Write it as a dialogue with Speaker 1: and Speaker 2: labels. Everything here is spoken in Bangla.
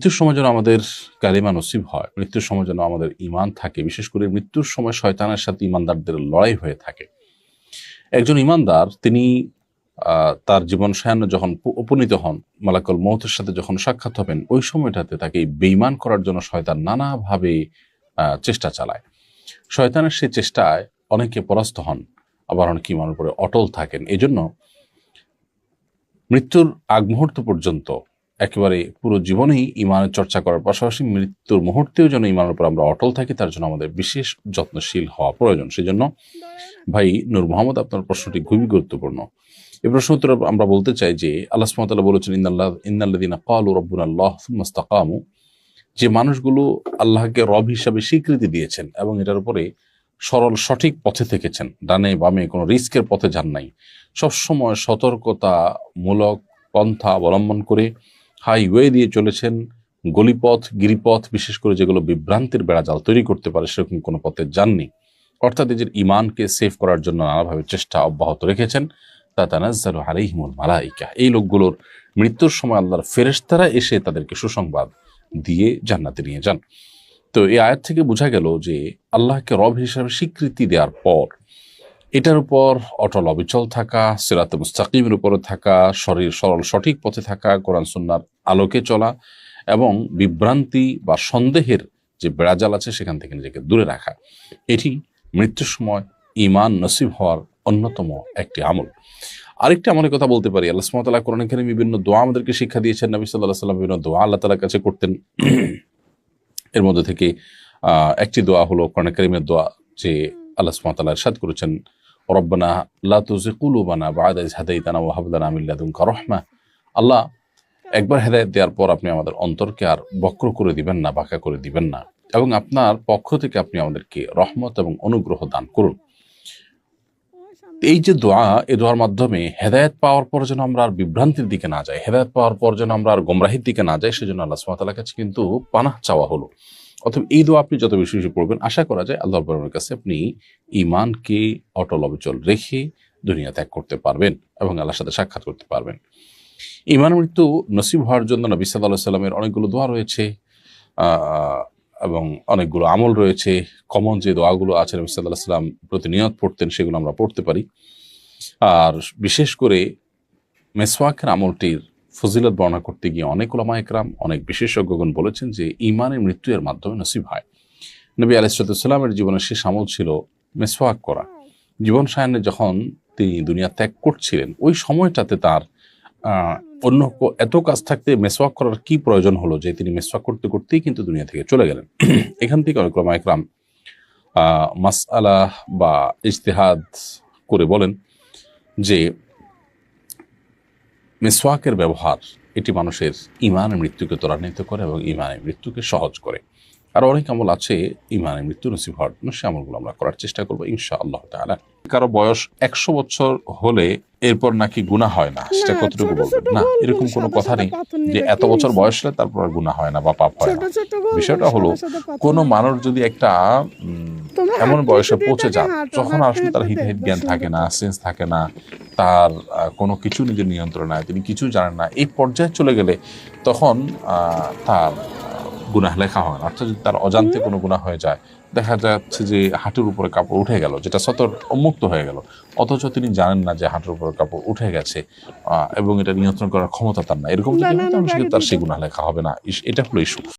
Speaker 1: মৃত্যুর সময় যেন আমাদের কালিমা নসিব হয়, মৃত্যুর সময় যেন আমাদের ইমান থাকে, বিশেষ করে মৃত্যুর সময় শয়তানের সাথে ইমানদারদের লড়াই হয়ে থাকে। একজন ইমানদার তিনি তার জীবন সায়ান্ন যখন উপনীত হন, মালাকল মৌতের সাথে যখন সাক্ষাৎ হবেন, ওই সময়টাতে তাকে বেইমান করার জন্য শয়তান নানাভাবে চেষ্টা চালায়। শয়তানের সেই চেষ্টায় অনেকে পরাস্ত হন, আবার অনেকে ইমানের উপরে অটল থাকেন। এজন্য মৃত্যুর আগ মুহূর্ত পর্যন্ত একেবারে পুরো জীবনেই ইমানের চর্চা করার পাশাপাশি মৃত্যুর মুহূর্তেও যেন ইমানের উপর আমরা অটল থাকি, তার জন্য আমাদের বিশেষ যত্নশীল হওয়া প্রয়োজন। সেজন্য ভাই নূর মোহাম্মদ, আপনার প্রশ্নটি খুবই গুরুত্বপূর্ণ। এ প্রশ্ন উত্তরে আমরা বলতে চাই যে, আল্লাহ সুবহানাহু বলেছেন ইন্নাল্লাহ ইন্নাল্লাযিনা ক্বালু রাব্বুনা আল্লাহ সুম্মা ইসতাকামু। যে মানুষগুলো আল্লাহকে রব হিসাবে স্বীকৃতি দিয়েছেন এবং এটার উপরে সরল সঠিক পথে থেকেছেন, ডানে বামে কোনো রিস্কের পথে যান নাই। সবসময় সতর্কতামূলক পন্থা অবলম্বন করে হাইওয়ে দিয়ে চলেছেন, গলিপথ, গিরিপথ, বিশেষ করে যেগুলো বিভ্রান্তির বেড়াজাল তৈরি করতে পারে সেরকম কোনো পথে যাননি। অর্থাৎ নিজের ইমানকে সেভ করার জন্য নানাভাবে চেষ্টা অব্যাহত রেখেছেন, তা তানাজ্জালু আলাইহিমুল মালাইকা। এই লোকগুলোর মৃত্যুর সময় আল্লাহর ফেরেস্তারা এসে তাদেরকে সুসংবাদ দিয়ে জান্নাতে নিয়ে যান। তো এই আয়াত থেকে বোঝা গেল যে আল্লাহকে রব হিসাবে স্বীকৃতি দেওয়ার পর এটার উপর অটল অবিচল থাকা, সিরাত মুস্তাকিমের উপরে থাকা, শরীর সরল সঠিক পথে থাকা, কোরআন সুন্নার আলোকে চলা এবং বিভ্রান্তি বা সন্দেহের যে বেড়াজাল আছে সেখান থেকে নিজেকে দূরে রাখা, এটি মৃত্যুর সময় ইমান নসিব হওয়ার অন্যতম একটি আমল। আরেকটি আমলের কথা বলতে পারি, আল্লাহ সুমতাল্লাহ কোরআন এখানে বিভিন্ন দোয়া আমাদেরকে শিক্ষা দিয়েছেন, নবী সাল্লাহ সাল্লাম বিভিন্ন দোয়া আল্লাহ তালার কাছে করতেন। এর মধ্যে থেকে একটি দোয়া হলো কোরআন করিমের দোয়া যে আল্লাহ সুমতাল্লাহ ইরশাদ করেছেন রব্বানা, লা তুজি কুলুবানা বাদা ইজ হাদাইতানা হাব লানা মিন আল্লাহ, একবার হেদায়েত দেওয়ার পর আপনি আমাদের অন্তরকে আর বক্র করে দিবেন না, বাঁকা করে দিবেন না। এবং আপনার পক্ষ থেকে আপনি আমাদেরকে রহমত এবং অনুগ্রহ দান করুন। এই যে দোয়া এ দোয়ার মাধ্যমে হেদায়েত পাওয়ার পর যেন আমরা আর বিভ্রান্তির দিকে না যাই, হেদায়েত পাওয়ার পর যেন আমরা আর গোমরাহির দিকে না যাই, সেজন্য আল্লাহ সুবহানাহু কাছে কিন্তু পানাহ চাওয়া হলো। অথবা এই দোয়া আপনি যত বেশি বেশি পড়বেন, আশা করা যায় আল্লাহ রব্বুর কাছে আপনি ইমানকে অটল অবিচল রেখে দুনিয়া ত্যাগ করতে পারবেন এবং আল্লাহর সাথে সাক্ষাৎ করতে পারবেন। ইমান মৃত্যু নসিব হওয়ার জন্য নবী সাল্লাহ সাল্লামের অনেকগুলো দোয়া রয়েছে এবং অনেকগুলো আমল রয়েছে। কমন যে দোয়াগুলো আছে নবী সাল্লাহ সাল্লাম প্রতিনিয়ত পড়তেন, সেগুলো আমরা পড়তে পারি। আর বিশেষ করে মেসওয়াকের আমলটির ফজিলত বর্ণনা করতে গিয়ে অনেক ওলামা একরাম অনেক বিশেষজ্ঞগণ বলেছেন যে ইমানের মৃত্যু এর মাধ্যমে নসিব হয়। নবী আলাইসালামের জীবনের শেষ আমল ছিল মেসওয়াক করা। জীবন সায়নে যখন তিনি দুনিয়া ত্যাগ করছিলেন ওই সময়টাতে তার অন্য এত কাজ থাকতে মেসওয়াক করার কি প্রয়োজন হলো যে তিনি মেসওয়াক করতে করতেই কিন্তু দুনিয়া থেকে চলে গেলেন? এখান থেকে অনেক একরাম আহ, মাসআলা বা ইজতেহাদ করে বলেন যে মেসওয়াকের ব্যবহার এটি মানুষের ইমানের মৃত্যুকে ত্বরান্বিত করে এবং ইমানের মৃত্যুকে সহজ করে। আর অনেক আমল আছে ইমানের মৃত্যু নসিব হওয়ার জন্য সে আমলগুলো আমরা করার চেষ্টা করব ইনশা আল্লাহ তাআলা। কারও বয়স একশো বছর হলে এরপর নাকি গুণা হয় না সেটা কতটুকু
Speaker 2: ছোট
Speaker 1: বলবেন না এরকম কোনো কথা নেই যে এত বছর বয়স হলে তারপর আর গুণা হয় না বা পাপ হয় না। বিষয়টা হলো কোনো মানুষ যদি একটা এমন বয়সে পৌঁছে যান যখন আসলে তার হিত হিত জ্ঞান থাকে না সেন্স থাকে না তার কোনো কিছু নিজের নিয়ন্ত্রণ নাই তিনি কিছু জানেন না। এই পর্যায়ে চলে গেলে তখন তার গুনাহ লেখা হয় না। অর্থাৎ যদি তার অজান্তে কোনো গুনাহ হয়ে যায় দেখা যাচ্ছে যে হাঁটুর উপরে কাপড় উঠে গেল যেটা সতর উন্মুক্ত হয়ে গেল। অথচ তিনি জানেন না যে হাঁটুর উপরে কাপড় উঠে গেছে এবং এটা নিয়ন্ত্রণ করার ক্ষমতা তার না এরকম যদি সে- তার সেই গুনাহ লেখা হবে না। এটা হলো ইস্যু